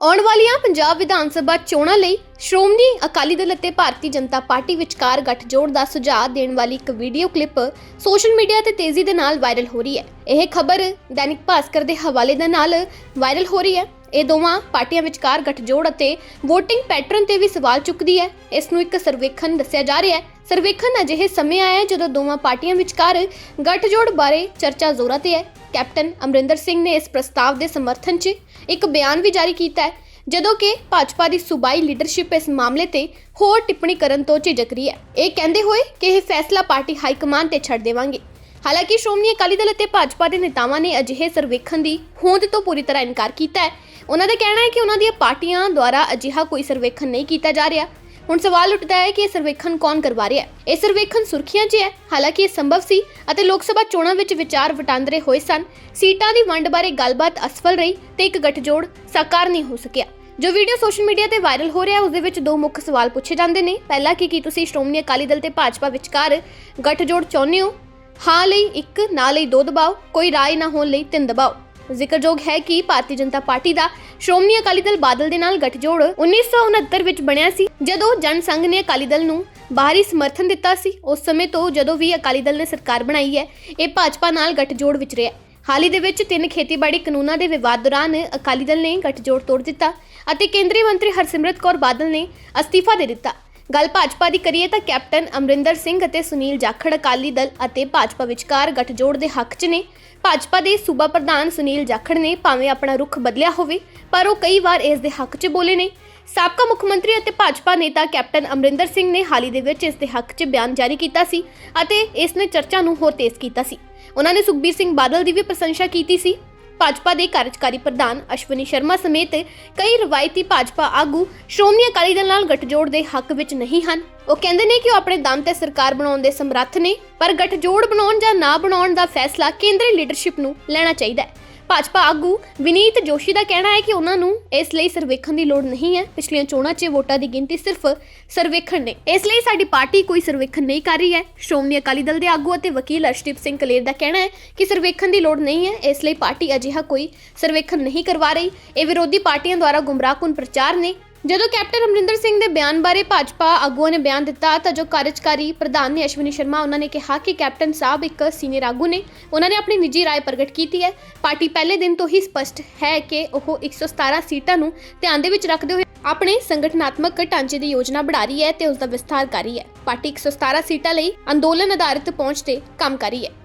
ਆਉਣ ਵਾਲੀਆਂ ਪੰਜਾਬ ਵਿਧਾਨ ਸਭਾ ਚੋਣਾਂ ਲਈ ਸ਼੍ਰੋਮਣੀ ਅਕਾਲੀ ਦਲ ਅਤੇ ਭਾਰਤੀ ਜਨਤਾ ਪਾਰਟੀ ਵਿਚਕਾਰ ਗੱਠਜੋੜ ਦਾ ਸੁਝਾਅ ਦੇਣ ਵਾਲੀ ਇੱਕ ਵੀਡੀਓ ਕਲਿੱਪ ਸੋਸ਼ਲ ਮੀਡੀਆ ਤੇ ਤੇਜ਼ੀ ਦੇ ਨਾਲ ਵਾਇਰਲ ਹੋ ਰਹੀ ਹੈ। ਇਹ ਖਬਰ ਦੈਨਿਕ ਭਾਸਕਰ ਦੇ ਹਵਾਲੇ ਦੇ ਨਾਲ ਵਾਇਰਲ ਹੋ ਰਹੀ ਹੈ। ਇਹ ਦੋਵਾਂ ਪਾਰਟੀਆਂ ਵਿਚਕਾਰ ਗਠਜੋੜ ਅਤੇ VOTING ਪੈਟਰਨ ਤੇ ਵੀ ਸਵਾਲ ਚੁੱਕਦੀ ਹੈ। ਇਸ ਨੂੰ ਇੱਕ ਸਰਵੇਖਣ ਦੱਸਿਆ ਜਾ ਰਿਹਾ ਹੈ। ਸਰਵੇਖਣ ਅਜਿਹੇ ਸਮੇਂ ਆਇਆ ਹੈ ਜਦੋਂ ਦੋਵਾਂ ਪਾਰਟੀਆਂ ਵਿਚਕਾਰ ਗੱਠਜੋੜ ਬਾਰੇ ਚਰਚਾ ਜ਼ੋਰਾਂ ਤੇ ਹੈ। ਕੈਪਟਨ ਅਮਰਿੰਦਰ ਸਿੰਘ ਨੇ ਇਸ ਪ੍ਰਸਤਾਵ ਦੇ ਸਮਰਥਨ 'ਚ ਇੱਕ ਬਿਆਨ ਵੀ ਜਾਰੀ ਕੀਤਾ ਹੈ, ਜਦੋਂ ਕਿ ਭਾਜਪਾ ਦੀ ਸੂਬਾਈ ਲੀਡਰਸ਼ਿਪ ਇਸ ਮਾਮਲੇ ਤੇ ਹੋਰ ਟਿੱਪਣੀ ਕਰਨ ਤੋਂ ਝਿਜਕ ਰਹੀ ਹੈ। ਇਹ ਕਹਿੰਦੇ ਹੋਏ ਕਿ ਇਹ ਫੈਸਲਾ ਪਾਰਟੀ ਹਾਈ ਕਮਾਂਡ ਤੇ ਛੱਡ ਦੇਵਾਂਗੇ। ਹਾਲਾਂਕਿ ਸ਼੍ਰੋਮਣੀ ਅਕਾਲੀ ਦਲ ਅਤੇ ਭਾਜਪਾ ਦੇ ਨੇਤਾਵਾਂ ਨੇ ਅਜਿਹੇ ਸਰਵੇਖਣ ਦੀ ਹੋਂਦ ਤੋਂ ਪੂਰੀ ਤਰ੍ਹਾਂ ਇਨਕਾਰ ਕੀਤਾ ਹੈ। ਉਹਨਾਂ ਦਾ ਕਹਿਣਾ ਹੈ ਕਿ ਉਹਨਾਂ ਦੀਆਂ ਪਾਰਟੀਆਂ ਦੁਆਰਾ ਅਜਿਹਾ ਕੋਈ ਸਰਵੇਖਣ ਨਹੀਂ ਕੀਤਾ ਜਾ ਰਿਹਾ। ਹੁਣ ਸਵਾਲ ਉੱਠਦਾ ਹੈ ਕਿ ਇਹ ਸਰਵੇਖਣ ਕੌਣ ਕਰਵਾ ਰਿਹਾ ਹੈ? ਇਹ ਸਰਵੇਖਣ ਸੁਰਖੀਆਂ 'ਚ ਹੈ ਹਾਲਾਂਕਿ ਇਹ ਸੰਭਵ ਸੀ ਅਤੇ ਲੋਕ ਸਭਾ ਚੋਣਾਂ ਵਿੱਚ ਵਿਚਾਰ ਵਟਾਂਦਰੇ ਹੋਏ ਸਨ। ਸੀਟਾਂ ਦੀ ਵੰਡ ਬਾਰੇ ਗੱਲਬਾਤ ਅਸਫਲ ਰਹੀ ਤੇ ਇੱਕ ਗੱਠਜੋੜ ਸਾਕਾਰ ਨਹੀਂ ਹੋ ਸਕਿਆ। ਜੋ ਵੀਡੀਓ ਸੋਸ਼ਲ ਮੀਡੀਆ ਤੇ ਵਾਇਰਲ ਹੋ ਰਿਹਾ ਹੈ, ਉਸ ਦੇ ਵਿੱਚ ਦੋ ਮੁੱਖ ਸਵਾਲ ਪੁੱਛੇ ਜਾਂਦੇ ਨੇ। ਪਹਿਲਾ ਕਿ ਕੀ ਤੁਸੀਂ ਸ਼੍ਰੋਮਣੀ ਅਕਾਲੀ ਦਲ ਤੇ ਭਾਜਪਾ ਵਿਚਕਾਰ ਗੱਠਜੋੜ ਚਾਹੁੰਦੇ ਹੋ? ਹਾਂ ਲਈ ਇੱਕ, ਨਾ ਲਈ ਦੋ ਦਬਾਓ, ਕੋਈ ਰਾਏ ਨਾ ਹੋਣ ਲਈ ਤਿੰਨ ਦਬਾਓ। ਜ਼ਿਕਰਯੋਗ ਹੈ ਕਿ ਭਾਰਤੀ ਜਨਤਾ ਪਾਰਟੀ ਦਾ ਸ਼੍ਰੋਮਣੀ ਅਕਾਲੀ ਦਲ ਬਾਦਲ ਦੇ ਨਾਲ ਗਠਜੋੜ 1969 ਵਿੱਚ ਬਣਿਆ ਸੀ। ਜਦੋਂ ਜਨ ਸੰਘ ਨੇ ਅਕਾਲੀ ਦਲ ਨੂੰ ਬਾਹਰੀ ਸਮਰਥਨ ਦਿੱਤਾ ਸੀ, ਉਸ ਸਮੇਂ ਤੋਂ ਜਦੋਂ ਵੀ ਅਕਾਲੀ ਦਲ ਨੇ ਸਰਕਾਰ ਬਣਾਈ ਹੈ, ਇਹ ਭਾਜਪਾ ਨਾਲ ਗਠਜੋੜ ਵਿੱਚ ਰਿਹਾ। ਹਾਲ ਹੀ ਦੇ ਵਿੱਚ ਤਿੰਨ ਖੇਤੀਬਾੜੀ ਕਾਨੂੰਨਾਂ ਦੇ ਵਿਵਾਦ ਦੌਰਾਨ ਅਕਾਲੀ ਦਲ ਨੇ ਗਠਜੋੜ ਤੋੜ ਦਿੱਤਾ ਅਤੇ ਕੇਂਦਰੀ ਮੰਤਰੀ ਹਰਸਿਮਰਤ ਕੌਰ ਬਾਦਲ ਨੇ ਅਸਤੀਫਾ ਦੇ ਦਿੱਤਾ। ਗੱਲ ਭਾਜਪਾ ਦੀ ਕਰੀਏ ਤਾਂ ਕੈਪਟਨ ਅਮਰਿੰਦਰ ਸਿੰਘ ਅਤੇ ਸੁਨੀਲ ਜਾਖੜ ਅਕਾਲੀ ਦਲ ਅਤੇ ਭਾਜਪਾ ਵਿਚਕਾਰ ਗੱਠਜੋੜ ਦੇ ਹੱਕ 'ਚ ਨੇ। ਭਾਜਪਾ ਦੇ ਸੂਬਾ ਪ੍ਰਧਾਨ ਸੁਨੀਲ ਜਾਖੜ ਨੇ ਭਾਵੇਂ ਆਪਣਾ ਰੁਖ ਬਦਲਿਆ ਹੋਵੇ, ਪਰ ਉਹ ਕਈ ਵਾਰ ਇਸ ਦੇ ਹੱਕ 'ਚ ਬੋਲੇ ਨੇ। ਸਾਬਕਾ ਮੁੱਖ ਮੰਤਰੀ ਅਤੇ ਭਾਜਪਾ ਨੇਤਾ ਕੈਪਟਨ ਅਮਰਿੰਦਰ ਸਿੰਘ ਨੇ ਹਾਲ ਹੀ ਦੇ ਵਿੱਚ ਇਸ ਦੇ ਹੱਕ 'ਚ ਬਿਆਨ ਜਾਰੀ ਕੀਤਾ ਸੀ ਅਤੇ ਇਸ ਨੇ ਚਰਚਾ ਨੂੰ ਹੋਰ ਤੇਜ਼ ਕੀਤਾ ਸੀ। ਉਹਨਾਂ ਨੇ ਸੁਖਬੀਰ ਸਿੰਘ ਬਾਦਲ ਦੀ ਵੀ ਪ੍ਰਸ਼ੰਸਾ ਕੀਤੀ ਸੀ। ਭਾਜਪਾ ਦੇ ਕਾਰਜਕਾਰੀ ਪ੍ਰਧਾਨ ਅਸ਼ਵਨੀ ਸ਼ਰਮਾ ਸਮੇਤ ਕਈ ਰਵਾਇਤੀ ਭਾਜਪਾ ਆਗੂ ਸ਼੍ਰੋਮਣੀ ਅਕਾਲੀ ਦਲ ਨਾਲ ਗੱਠਜੋੜ ਦੇ ਹੱਕ ਵਿੱਚ ਨਹੀਂ ਹਨ। ਉਹ ਕਹਿੰਦੇ ਨੇ ਕਿ ਉਹ ਆਪਣੇ ਦਮ ਤੇ ਸਰਕਾਰ ਬਣਾਉਣ ਦੇ ਸਮਰੱਥ ਨੇ, ਪਰ ਗੱਠਜੋੜ ਬਣਾਉਣ ਜਾਂ ਨਾ ਬਣਾਉਣ ਦਾ ਫੈਸਲਾ ਕੇਂਦਰੀ ਲੀਡਰਸ਼ਿਪ ਨੂੰ ਲੈਣਾ ਚਾਹੀਦਾ ਹੈ। ਭਾਜਪਾ ਆਗੂ ਵਿਨੀਤ ਜੋਸ਼ੀ ਦਾ ਕਹਿਣਾ ਹੈ ਕਿ ਉਹਨਾਂ ਨੂੰ ਇਸ ਲਈ ਸਰਵੇਖਣ ਦੀ ਲੋੜ ਨਹੀਂ ਹੈ। ਪਿਛਲੀਆਂ ਚੋਣਾਂ 'ਚ ਵੋਟਾਂ ਦੀ ਗਿਣਤੀ ਸਿਰਫ ਸਰਵੇਖਣ ਨੇ। ਇਸ ਲਈ ਸਾਡੀ ਪਾਰਟੀ ਕੋਈ ਸਰਵੇਖਣ ਨਹੀਂ ਕਰ ਰਹੀ ਹੈ। ਸ਼੍ਰੋਮਣੀ ਅਕਾਲੀ ਦਲ ਦੇ ਆਗੂ ਅਤੇ ਵਕੀਲ ਅਰਸ਼ਦੀਪ ਸਿੰਘ ਕਲੇਰ ਦਾ ਕਹਿਣਾ ਹੈ ਕਿ ਸਰਵੇਖਣ ਦੀ ਲੋੜ ਨਹੀਂ ਹੈ। ਇਸ ਲਈ ਪਾਰਟੀ ਅਜਿਹਾ ਕੋਈ ਸਰਵੇਖਣ ਨਹੀਂ ਕਰਵਾ ਰਹੀ। ਇਹ ਵਿਰੋਧੀ ਪਾਰਟੀਆਂ ਦੁਆਰਾ ਗੁੰਮਰਾਹਕੁਨ ਪ੍ਰਚਾਰ ਨੇ। ਜਦੋਂ ਕੈਪਟਨ ਅਮਰਿੰਦਰ ਸਿੰਘ ਦੇ ਬਿਆਨ ਬਾਰੇ ਭਾਜਪਾ ਆਗੂਆਂ ਨੇ ਬਿਆਨ ਦਿੱਤਾ ਤਾਂ ਜੋ ਕਾਰਜਕਾਰੀ ਪ੍ਰਧਾਨ ਨੇ ਅਸ਼ਵਨੀ ਸ਼ਰਮਾ ਉਹਨਾਂ ਨੇ ਕਿਹਾ ਕਿ ਕੈਪਟਨ ਸਾਹਿਬ ਇੱਕ ਸੀਨੀਅਰ ਆਗੂ ਨੇ ਉਹਨਾਂ ਨੇ ਆਪਣੀ ਨਿੱਜੀ رائے ਪ੍ਰਗਟ ਕੀਤੀ ਹੈ ਪਾਰਟੀ ਪਹਿਲੇ ਦਿਨ ਤੋਂ ਹੀ ਸਪਸ਼ਟ ਹੈ ਕਿ ਉਹ 117 ਸੀਟਾਂ ਨੂੰ ਧਿਆਨ ਦੇ ਵਿੱਚ ਰੱਖਦੇ ਹੋਏ ਆਪਣੇ ਸੰਗਠਨਾਤਮਕ ਢਾਂਚੇ ਦੀ ਯੋਜਨਾ ਬਣਾ ਰਹੀ ਹੈ ਤੇ ਉਸ ਦਾ ਵਿਸਥਾਰ ਕਰ ਰਹੀ ਹੈ ਪਾਰਟੀ 117 ਸੀਟਾਂ ਲਈ ਅੰਦੋਲਨ ਆਧਾਰਿਤ ਪਹੁੰਚ ਤੇ ਕੰਮ ਕਰ ਰਹੀ ਹੈ